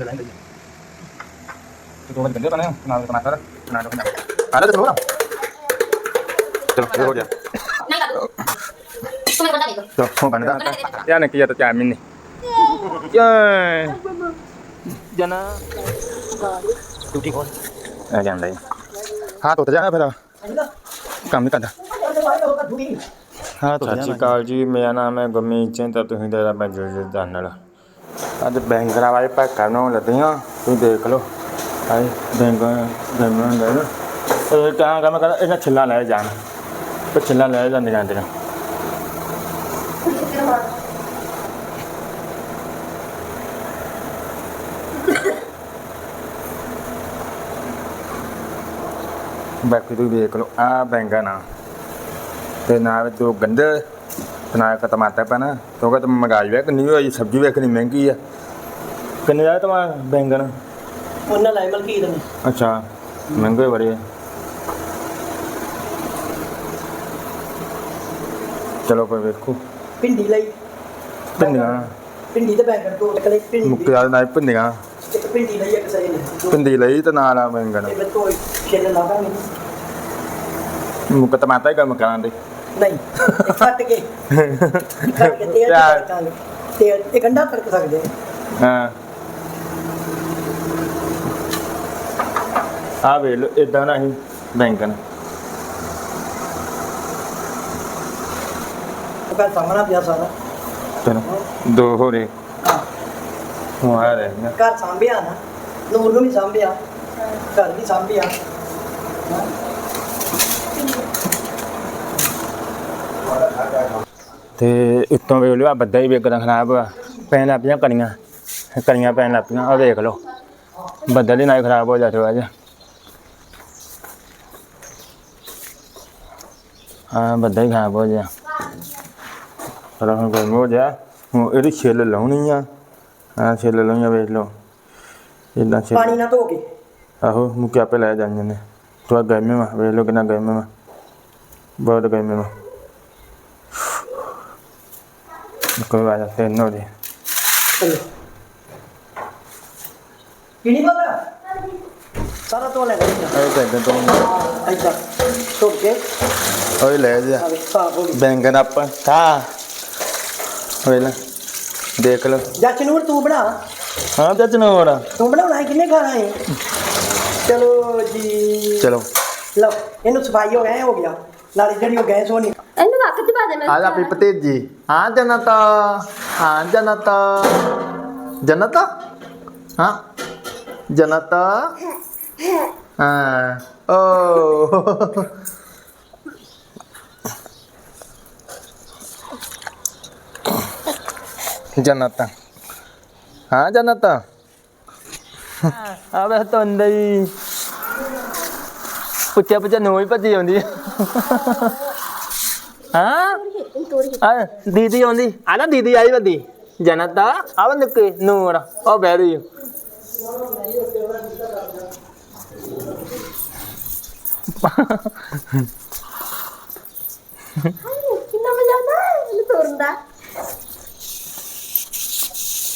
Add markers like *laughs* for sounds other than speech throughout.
ਰਹਿੰਦੇ ਜੀ ਤੇ ਦੋ ਵਾਰੀ ਗੰਢੇ ਪਾਣੇ ਨਾਲ ਟਮਾਟਰ ਨਾਲ ਟਮਾਟਰ ਪਹਿਲਾਂ ਤੇ ਥੋੜਾ ਚਲੋ ਇਹ ਹੋ ਗਿਆ ਨਹੀਂ ਲੱਗਦਾ ਸੁਣ ਬੰਦਾ ਦੇਖੋ ਚਲੋ ਹੋ ਬੰਦਾ ਧਿਆਨ ਕੀ ਤਾਂ ਚਾਹ ਮਿੰਨੇ ਜਨਾ ਟੂਟੀ ਖੋਲ ਆ ਜਾਂਦਾ ਜੀ ਹਾਂ ਤੋ ਜਾਣਾ ਫਿਰ ਕੰਮ ਨਹੀਂ ਕਰਦਾ ਹਾਂ ਤੋ ਸਤਿ ਸ਼੍ਰੀ ਅਕਾਲ ਜੀ, ਮੇਰਾ ਨਾਮ ਹੈ ਗੁਰਮੀਤ ਸਿੰਘ ਤਾਂ ਤੁਸੀਂ ਦਾ ਮੈਂ ਜੁੜ ਜਾਣ ਨਾਲ ਅੱਜ ਬੈਂਗਰਾ ਵਾਲੇ ਪੈਕ ਨੂੰ ਲੱਗੇ ਤੁਸੀਂ ਦੇਖ ਲਓ। ਆਏ ਬੈਂਗਰ ਬੈਂਗਰ ਲੈ ਲਓ ਇਹ ਕਹਾਂ ਕੰਮ ਕਰ, ਇਹਨਾਂ ਛਿੱਲਾ ਲੈ ਜਾਣ। ਤੇ ਛਿੱਲਾ ਲੈ ਜਾਂਦੇ ਜਾਂਦੇ ਨੇ ਬਾਕੀ ਤੁਸੀਂ ਦੇਖ ਲਓ ਆ ਬੈਂਗਣ ਆ ਤੇ ਨਾਲ ਦੋ ਉਹਨਾਂ ਲਾਇ ਮਲਕੀਤ ਨੇ। ਅੱਛਾ ਮਹਿੰਗੇ ਚਲੋ ਫਿਰ ਵੇਖੋ। ਭਿੰਡੀ ਲਈ। ਭਿੰਡੀ ਤੇ ਬੈਂਗਣ ਭਿੰਡੀ। ਮੁੱਕੇ ਦਾ ਨਾਲ ਭਿੰਡੀਆਂ। ਇੱਕ ਭਿੰਡੀ ਲਈ ਇੱਕ ਸਹੀ ਲਈ। ਭਿੰਡੀ ਲਈ ਤੇ ਨਾਲ ਆ ਬੈਂਗਣ। ਇਹ ਮੈਂ ਤੋਂ ਛਿੱਲ ਲਾਵਾਂਗੇ ਮੁੱਕ ਟਮਾਟਰ ਹੀ ਕੰਮ ਕਰਾਂਦੇ ਨਹੀਂ। ਕੱਟ ਕੇ ਕੱਟ ਕੇ ਤੇਲ ਚ ਪਿਆਜ਼। ਤੜਕਾਂਗੇ ਤੇਲ ਇਹ ਗੰਡਾ ਤੜਕ ਸਕਦੇ ਹਾਂ। ਆ ਵੇ ਲੋ ਇਦਾਂ ਨਾ ਹੀ ਬੈਂਗਣ ਉਹ ਕਹਿੰਦਾ ਸਾਹਮਣਾ ਪਿਆ ਸਾਰਾ। ਚਲੋ ਦੋ ਹੋ। ਰਹੇ ਹੁਣ ਆ ਰਹੇ ਨੇ। ਘਰ ਸਾਂਭਿਆ ਨਾ। ਨੂਰ ਨੂੰ ਵੀ ਸਾਂਭਿਆ। ਘਰ ਵੀ ਸਾਂਭਿਆ। ਤੇ ਉੱਤੋਂ ਵੇਖ ਲਿਓ ਆ ਬੱਦਾ ਹੀ ਵੇਗਦਾ ਖਰਾਬ ਆ। ਪੈਣ ਲੱਗ ਪਈਆਂ ਕਣੀਆਂ ਕਣੀਆਂ ਪੈਣ ਲੱਗ ਪਈਆਂ ਆ ਦੇਖ ਲਓ। ਬੱਦਲ ਹੀ ਨਾ ਖਰਾਬ ਹੋ ਅੱਜ ਹਾਂ ਬੱਦਾ ਹੀ ਖਰਾਬ ਹੋ ਜਾ ਪਰ ਹੁਣ ਕੋਈ ਹੋ ਜਾ ਹੁਣ ਇਹਦੀ ਛਿੱਲ ਲਾਉਣੀ ਆ। ਹਾਂ ਛਿੱਲ ਲਾਉਣੀ ਆ ਵੇਖ ਲਓ। ਇਦਾਂ ਛਿੱਲ ਪਾਣੀ ਨਾ ਧੋ ਕੇ। ਆਹੋ ਮੁੱਕੇ ਆਪੇ ਲੈ ਜਾਂਦੇ ਨੇ। ਥੋੜਾ ਗਰਮੀ ਮਾ ਵੇਖ ਲਓ ਕਿੰਨਾ ਗਰਮੀ ਮਾ ਬਹੁਤ ਗਰਮੀ ਮਾ ਕੋਈ ਵਾਜਾ ਤੇ ਨੋ ਚਲੋ ਕਿਹੜੀ ਬੋਲਾ ਸਾਰਾ ਧੋ ਲੈ ਗਿਆ ਇਹ ਤਾਂ ਤੋਂ ਇੱਧਰ ਧੋ ਕੇ ਓਏ ਲੈ ਜਾ ਆਵੇ ਸਾਫ਼ ਹੋ ਗਈ ਬੈਂਗਣ ਆਪਾਂ ਖਾ ਵੇਖ ਲੈ ਦੇਖ ਲਓ ਜੱਚ ਨੂਰ ਤੂੰ ਬਣਾ ਹਾਂ ਤੇ ਚਨੋੜ ਤੂੰ ਬਣਾਉਣਾ ਹੈ ਕਿੰਨੇ ਖਾਣਾ ਹੈ ਚਲੋ ਜੀ ਚਲੋ ਲਓ ਇਹਨੂੰ ਸਫ਼ਾਈ ਹੋ ਗਿਆ ਹੋ ਗਿਆ ਨਾਲੇ ਜਿਹੜੀ ਉਹ ਗੈਸ ਹੋਣੀ ਇਹਨੂੰ ਵਕਤ ਚ ਪਾ ਦੇ ਮੈਂ ਆ ਜਾ ਆਪਣੀ ਭਤੀਜੀ ਹਾਂ ਜਨਤਾ ਹਾਂ ਜਨਤਾ ਜਨਤਾ ਹਾਂ ਜਨਤਾ ਹਾਂ ਓ ਜਨਤਾ ਹਾਂ ਜਨਤਾ ਆ ਵੇ ਤਾਂ ਨਹੀਂ ਪੁੱਛਿਆ ਪੁੱਛਿਆ ਨੋਈ ਭੱਜੀ ਆਉਂਦੀ *laughs* ਆ। ਹਾਂ ਆ ਦੀਦੀ ਆਉਂਦੀ దీది ఉంది అలా దీది అది వద్ది జనత అవందుకు నువ్వు కూడా ఓ పేరు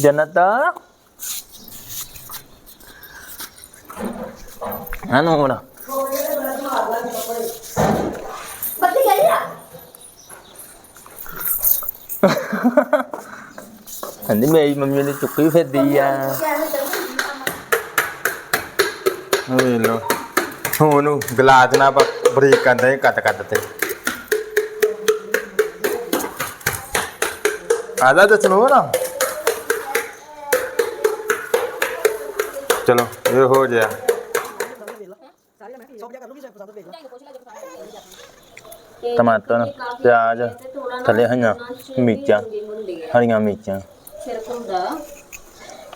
జనత నువ్వు కూడా ਕਹਿੰਦੀ ਮੇਰੀ ਮੰਮੀ ਨੇ ਚੁੱਕੀ ਫਿਰਦੀ ਆ ਵੇ ਲੋ ਹੁਣ ਨੂੰ ਗਲਾਸ ਨਾਲ ਬਰੀਕ ਕਰਦਾ ਇਹ ਕੱਟ ਕੱਟ ਤੇ ਆਦਾ ਦੱਸਣੋ ਨਾ ਚਲੋ ਇਹ ਹੋ ਗਿਆ ਟਮਾਟਰ ਪਿਆਜ਼ ਥੱਲੇ ਹਰੀਆਂ ਮਿਰਚਾਂ ਹਰੀਆਂ ਮਿਰਚਾਂ। ਸਿਰ ਘੁੰਮਦਾ।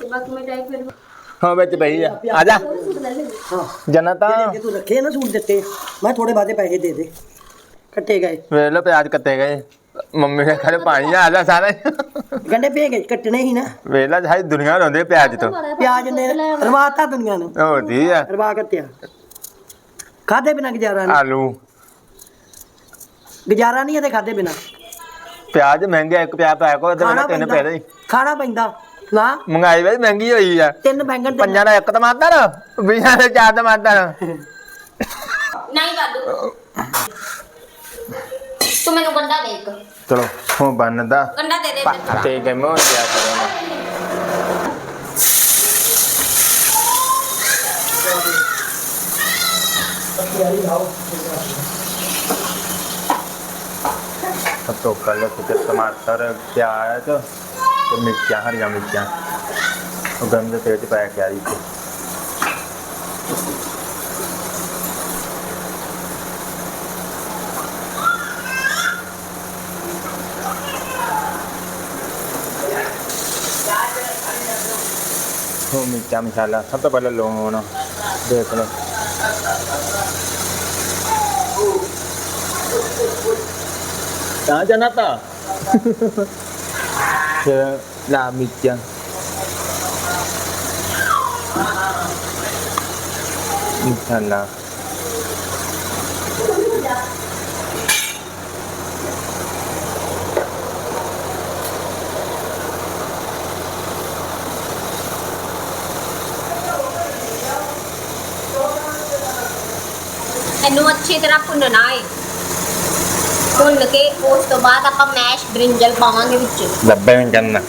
ਤੇ ਬਾਕੀ ਮੈਂ ਟਾਈਪ ਫਿਰ ਹਾਂ ਵਿੱਚ ਬਈ ਆ। ਆ ਜਾ। ਹਾਂ ਜਨਤਾ ਜੇ ਤੂੰ ਰੱਖੇ ਨਾ ਸੂਟ ਦਿੱਤੇ ਮੈਂ ਥੋੜੇ ਬਾਅਦੇ ਪੈਸੇ ਦੇ ਦੇ। ਕੱਟੇ ਗਏ। ਵੇਖ ਲੋ ਪਿਆਜ਼ ਕੱਟੇ ਗਏ। ਮੰਮੀ ਨੇ ਖੜੇ ਪਾਣੀ ਆ ਜਾ ਸਾਰਾ। ਗੰਡੇ ਪੇ ਗਏ ਕੱਟਣੇ ਹੀ ਨਾ। ਵੇਖ ਲੈ ਸਾਰੀ ਦੁਨੀਆ ਰੋਂਦੇ ਪਿਆਜ਼ ਤੋਂ। ਪਿਆਜ ਨੇ ਰਵਾਤਾ ਦੁਨੀਆ ਨੂੰ। ਹੋਦੀ ਆ। ਰਵਾ ਕੱਤਿਆ ਖਾਦੇ ਬਿਨਾ ਗੁਜ਼ਾਰਾ ਨਹੀਂ ਆਲੂ। ਗੁਜ਼ਾਰਾ ਨਹੀਂ ਇਹਦੇ ਖਾਦੇ ਬਿਨਾ। ਪਿਆਜ਼ ਮਹਿੰਗੇ ਇੱਕ ਪਿਆਜ਼ ਪਾਇਆ ਕੋ ਤੇ ਖਾਣਾ ਤਿੰਨ ਪੈਂਦਾ ਪੈ ਰਹੀ ਖਾਣਾ ਪੈਂਦਾ। ਲਾ। ਮਹਿੰਗਾਈ ਬਈ ਮਹਿੰਗੀ ਹੋਈ ਆ। ਤਿੰਨ ਬੈਂਗਣ ਤੇ ਪੰਜਾਂ ਦਾ ਇੱਕ ਟਮਾਟਰ ਵੀਹਾਂ ਦੇ ਚਾਰ ਟਮਾਟਰ। ਨਹੀਂ ਵਾਦੂ। ਤੂੰ ਮੈਨੂੰ ਗੰਡਾ ਦੇ ਇੱਕ। ਚਲੋ ਹੁਣ ਬਣਦਾ। ਗੰਡਾ ਦੇ ਦੇ तो कल कुछ टमाटर क्या आया तो, तो मिर्चा हरिया मिर्चा तो गंदे च पाया क्या रही तो मिर्चा मसाला सब तो पहले लून देख लो। đó cho nó tờ giờ là mịt chân. Mịt thành là Anh nuốt chia ra phun rồi này Phun được kia ਉਸ ਤੋਂ ਬਾਅਦ ਆਪਾਂ ਮੈਸ਼ ਬ੍ਰਿੰਜਲ ਪਾਵਾਂਗੇ ਵਿੱਚ। ਲੱਭੇ ਨਹੀਂ ਕਰਨਾ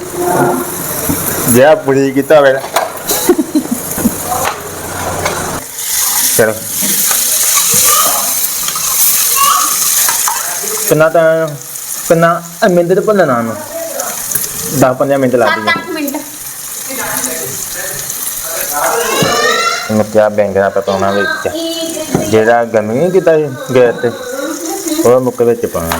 ਜੇ ਪੁੜੀ ਕੀਤਾ ਵੇਲਾ ਚਲੋ। ਕਿੰਨਾ ਤਾਂ ਕਿੰਨਾ? ਇਹ ਮਿੰਟ ਤੇ ਭੁੰਨਣਾ ਨੂੰ 10 15 ਮਿੰਟ ਲੱਗ 7-8 ਮਿੰਟ। ਮੈਂ ਕਿਹਾ ਬੈਂਗਣਾ ਪਤਾਉਣਾ ਵਿੱਚ। ਜਿਹੜਾ ਗਮੀ ਨਹੀਂ ਕੀਤਾ ਸੀ ਗੈਸ ਤੇ ਉਹ ਮੁੱਕ ਵਿੱਚ ਪਾਉਣਾ।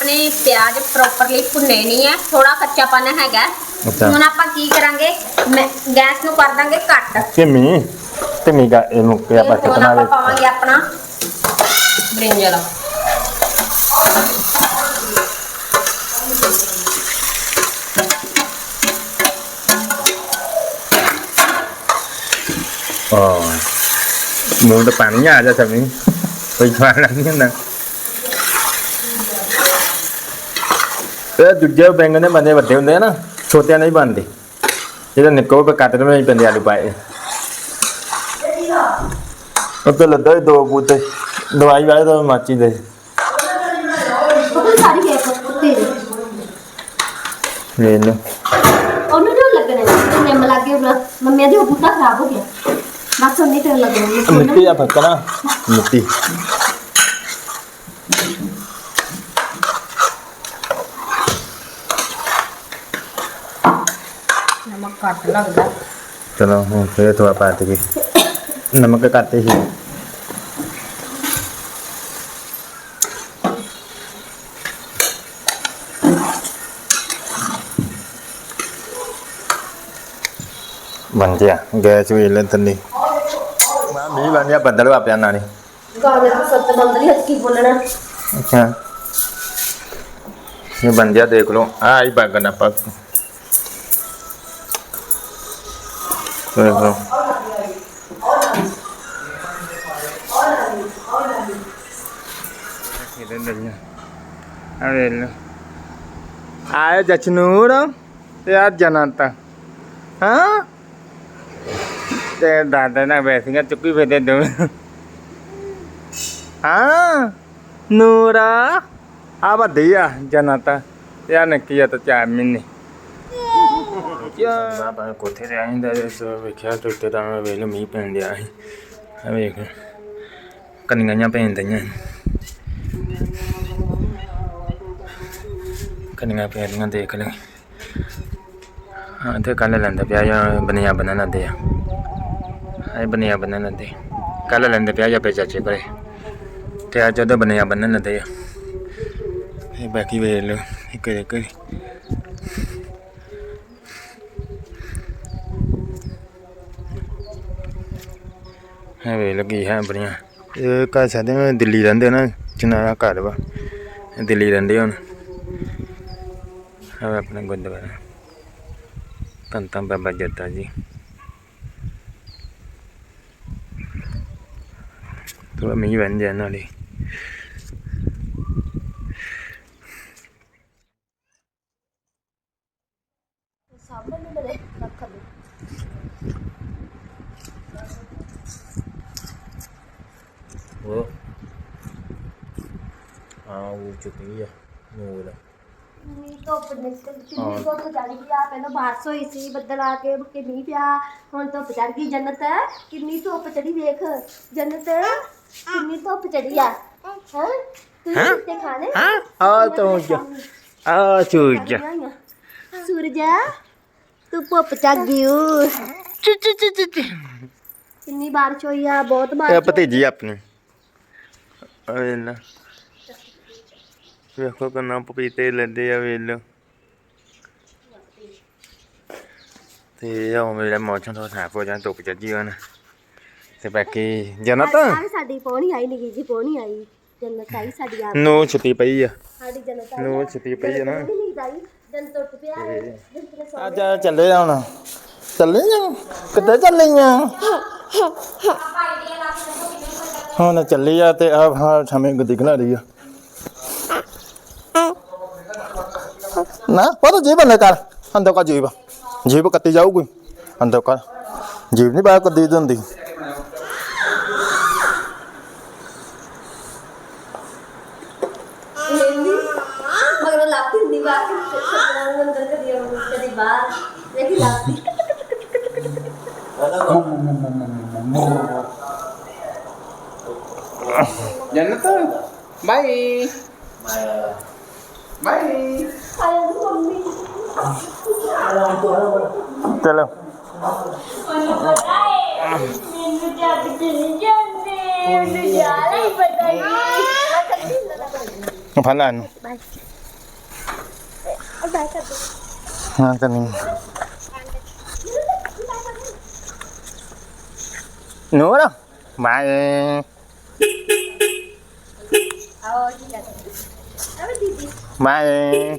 ਆਪਣੇ ਪਿਆਜ਼ ਪ੍ਰੋਪਰਲੀ ਭੁੰਨੇ ਨਹੀਂ ਹੈ ਥੋੜਾ ਕੱਚਾਪਨ ਹੈਗਾ। ਅੱਛਾ। ਹੁਣ ਆਪਾਂ ਕੀ ਕਰਾਂਗੇ? ਮੈਂ ਗੈਸ ਨੂੰ ਕਰ ਦਾਂਗੇ ਘੱਟ। ਧੀਮੀ ਧੀਮੀ ਗਾ ਇਹ ਮੁੱਕ ਗਿਆ ਤੇ ਹੁਣ ਕਿਤਨਾ ਆਪਾਂ ਵਿੱਚ ਪਾਵਾਂਗੇ ਆਪਣਾ ਬ੍ਰਿੰਜਲ ਹਾਂ। ਮੂੰਹ ਤੇ ਪਾਣੀ ਆ ਜਾ ਸਮੀ ਕੋਈ ਖਾਣਾ ਨਹੀਂ ਹੁੰਦਾ। ਇਹ ਦੂਜੇ ਬੈਂਗਣ ਦੇ ਬੰਦੇ ਵੱਡੇ ਹੁੰਦੇ ਆ ਨਾ ਛੋਟਿਆਂ ਨਹੀਂ ਬਣਦੇ ਜਿਹੜਾ ਨਿੱਕੋ ਪੇ ਕੱਟ ਦੇ ਪੈਂਦੇ ਆਲੂ ਪਾਏ ਉਹ ਤੇ ਲੱਦਾ ਸੀ ਦੋ ਬੂਤੇ ਦਵਾਈ ਵਾਲੇ ਤਾਂ ਮਾਚੀ ਦੇ ਉਹ ਸਾਰੀ ਹੈ ਕੁੱਤੇ ਦੇ ਲੈ ਲਓ ਉਹਨੂੰ ਜੋ ਲੱਗਣੇ ਨੇ ਨਿੰਮ ਲੱਗੇ ਉਹ ਮੰਮੀ ਦੀ ਉਹ ਬੂਟਾ ਖਰਾਬ ਹੋ ਗਿਆ ਬਸ ਉਹਨੇ ਤੇ ਲੱਗਣੇ ਮਿੱਟੀ ਦਾ ਫੱਕਾ ਨਾ ਮਿੱਟੀ ਘੱਟ ਲੱਗਦਾ ਚਲੋ ਹੁਣ ਫੇਰ ਥੋੜਾ ਪਾ ਕੇ ਨਮਕ ਘੱਟ ਹੀ। ਬਣ ਗਿਆ। ਗੈਸ ਵੀ ਲੈ ਤੰਨੀ ਮੈਂ ਮੀਂਹ ਬਣ ਗਿਆ ਬੱਦਲ ਵਾ ਪਿਆ ਨਾਲੇ। ਗਾਣੇ ਤੋਂ ਸੱਤ ਬੰਦਰੀ ਹੱਥੀ ਬੋਲਣਾ ਅੱਛਾ। ਇਹ ਬਣ ਗਿਆ ਦੇਖ ਲਓ। ਆ ਹੀ ਬਗਨ ਆਪਾਂ। ਦੇਖ ਲਓ ਇਹਦੇ ਦਰੀਆਂ ਆ ਵੇਖ ਲਓ ਆਏ ਜਚਨੂਰ ਤੇ ਆ ਜਨੰਤ ਹਾਂ ਤੇ ਦਾਦਾ ਨਾਲ ਬੈਸੀਆਂ ਚੁੱਕੀ ਕਿਆ ਬਾਬਾ ਕੋਥੇ ਤੇ ਆਇੰਦਾ ਇਸ ਵੇਖਿਆ ਤੇ ਉੱਤੇ ਤਾਂ ਮੈਂ ਵੇਖ ਮੀਂਹ ਪੈਣ ਡਿਆ ਸੀ। ਆ ਵੇਖ ਕੰਨੀਆਂ ਪੈਣ ਦਈਆਂ ਕੰਨੀਆਂ ਪੈਣੀਆਂ ਦੇਖ ਲੈ। ਹਾਂ ਤੇ ਕੱਲ ਲੈਂਦਾ ਪਿਆ ਜਾਂ ਬਨੀਆਂ ਬਣਾ ਲੈਂਦੇ ਆ। ਇਹ ਬਨੀਆਂ ਬਣਾ ਲੈਂਦੇ ਕੱਲ ਲੈਂਦੇ ਪਿਆ ਜਾਂ ਪੇ ਚਾਚੇ ਕੋਲੇ। ਕਿਆ ਚੋਦਾ ਬਣਿਆ ਬੰਨਣ ਲੱਦੇ ਆ। ਇਹ ਬਾਕੀ ਵੇਖ ਲਓ ਇੱਕ ਇੱਕ ਹੈ ਵੇ ਲੱਗੀ ਹੈ ਬੜੀਆਂ। ਇਹ ਘਰ ਸਾਡੇ ਨਾ ਦਿੱਲੀ ਰਹਿੰਦੇ ਨਾ ਚਨਾਰਾ ਘਰ ਵਾ। ਦਿੱਲੀ ਰਹਿੰਦੇ ਹੁਣ। ਹੈ ਆਪਣਾ ਗੁਰਦੁਆਰਾ। ਧੰਨ ਬਾਬਾ ਜੱਟਾ ਜੀ। ਥੋੜਾ ਮੀਂਹ ਬਣ ਜਾਣ ਨਾਲੇ। चुकी है मूल सूरज तू धुप झागी बारिश हुई है बहुत भतीजी अपनी। ਵੇਖੋ ਕਿੰਨਾ ਪਪੀਤੇ ਲੈਂਦੇ ਆ ਵੇਲ। ਤੇ ਉਹ ਮੇਰਾ ਮੌਸਮ ਤੋਂ ਸਾਫ਼ ਹੋ ਜਾਂ ਧੁੱਪ ਚੱਜੀ ਹੁਣ। ਤੇ ਬਾਕੀ ਜਨਤ? ਆ ਵੀ ਸਾਡੀ ਪੌਣੀ ਆਈ ਨਿੱਕੀ ਜੀ ਪੌਣੀ ਆਈ। ਜੰਨਤ ਆਈ ਸਾਡੀ ਆ ਨੂੰ ਛੁੱਟੀ ਪਈ ਆ। ਸਾਡੀ ਜੰਨਤ ਆਈ ਨੂੰ ਛੁੱਟੀ ਪਈ ਆ ਨਾ। ਜੰਨਤ ਉੱਠ ਪਿਆ ਸੌ ਅੱਜ ਚੱਲੇ ਆ ਹੁਣ। ਚੱਲੇ ਆ? ਕਿੱਥੇ ਚੱਲੇ ਆ? ਹੁਣ ਚੱਲੀ ਆ ਤੇ ਆ ਹਾਂ ਛਮੇ ਗੱਡੀ ਖਲਾ ਰਹੀ ਆ। na kwata jiba na kar anda ka jiba jiba kati jau gui anda ka jiba ni ba ka di dan di Jangan tuh, bye. Ang palaan. Ang tanim. Nữa đâu Mày Mày Mày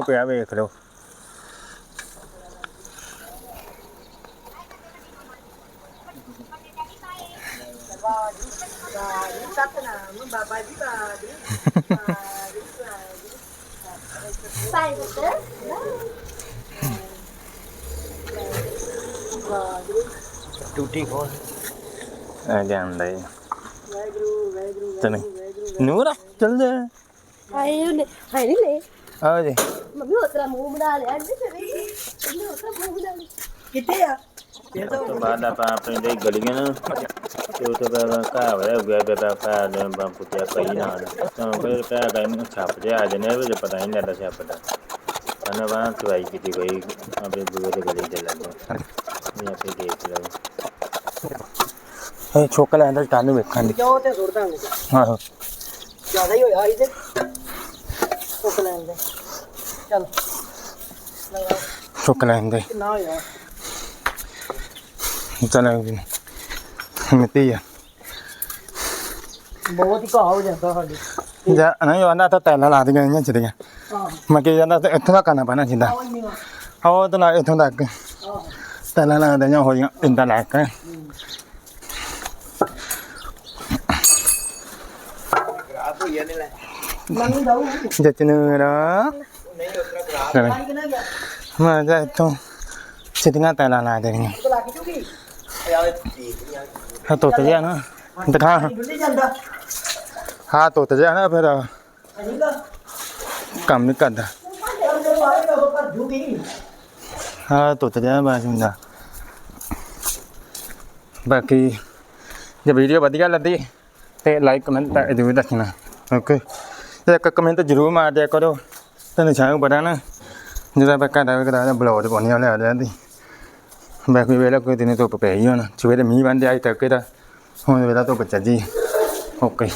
이거 또 야외에 그래. टूटी खोल अरे अंदर चले नूरा चल जा हाय हाय नहीं ले आ जा मम्मी उतरा मुँह बना ले आज से मम्मी उतरा मुँह बना ले कितने आ ये तो बाद आप अपने देख गली के ना ये तो बाबा का है गया बेटा का ने बाप क्या कही ना तो फिर क्या टाइम छाप दे आज ने मुझे पता ही नहीं लगा छापटा ना वहाँ तो आई कितनी कोई अपने बुआ के गली चला गया यहाँ पे देख लो छोकला अंदर टालू में खाने क्या होते जोरदार हाँ हाँ ज़्यादा ही हो यार इधर छोकला अंदर ਸੁੱਕ ਲੈਣ ਦੇ ਚੱਲ ਛੋਕਾ ਲੈਂਦੇ ਕਿੰਨਾ ਹੋਇਆ ਚਲੋ ਜੀ ਮਿੱਟੀ ਆ ਬਹੁਤ ਹੀ ਘਾਹ ਹੋ ਜਾਂਦਾ ਸਾਡੇ ਜਾ ਨਹੀਂ ਉਹਨਾਂ ਤਾਂ ਤੈਨਾਂ ਲਾ ਦੀਆਂ ਇੰਨੀਆਂ ਚੜੀਆਂ ਆਹ ਮੈਂ ਕੀ ਜਾਂਦਾ ਤੇ ਇੱਥੋਂ ਦਾ ਕਰਨਾ ਪੈਣਾ ਜਿੱਦਾਂ ਉਹ ਨਹੀਂ ਉਹ ਤਾਂ ਲਾ ਇੱਥੋਂ ਤੱਕ ਆਹ ਤੈਨਾਂ ਲਾ ਦਈਆਂ ਹੋਈਆਂ ਇੰਦਾ ਲੈ ਕੇ ਮੰਨ ਦਊ ਮੈਂ ਜਾ ਇੱਥੋਂ ਸਿੱਧੀਆਂ ਟੈਲਾਂ ਲਾ ਦੇਣੀਆਂ। ਹਾਂ ਤੁੱਤ ਜਿਆ ਨਾ। ਦਿਖਾ। ਹਾਂ ਤੁੱਤ ਜਿਆ ਨਾ ਫਿਰ। ਕੰਮ ਨਹੀਂ ਕਰਦਾ। ਜੇ ਹਾਂ ਤੁੱਤ ਜਿਆ ਬਾਜ ਹੁੰਦਾ। ਬਾਕੀ ਜੇ ਵੀਡੀਓ ਵਧੀਆ ਲੱਗੀ ਤੇ ਲਾਈਕ ਕਮੈਂਟ ਜ਼ਰੂਰ ਦੱਸਣਾ। ਓਕੇ ਇੱਕ ਕਮੈਂਟ ਜ਼ਰੂਰ ਮਾਰ ਦਿਆ ਕਰੋ। ਤੈਨੂੰ ਛਾਉ ਪਤਾ ਨਾ ਜਦੋਂ ਆਪਾਂ ਘਰ ਕਰਾ ਬਲੌਗ ਪਾਉਣੀ ਵਾਲੇ ਆ ਜਾਂਦੀ ਬਾਕੀ ਵੇਲੇ ਕੋਈ ਦਿਨੇ ਧੁੱਪ ਪਈ ਹੁਣ ਸਵੇਰੇ ਮੀਂਹ ਬੰਦੇ ਅੱਜ ਤੱਕ ਇਹਦਾ ਹੁਣ ਵੇਲਾ ਧੁੱਪ ਚੱਜੀ ਓਕੇ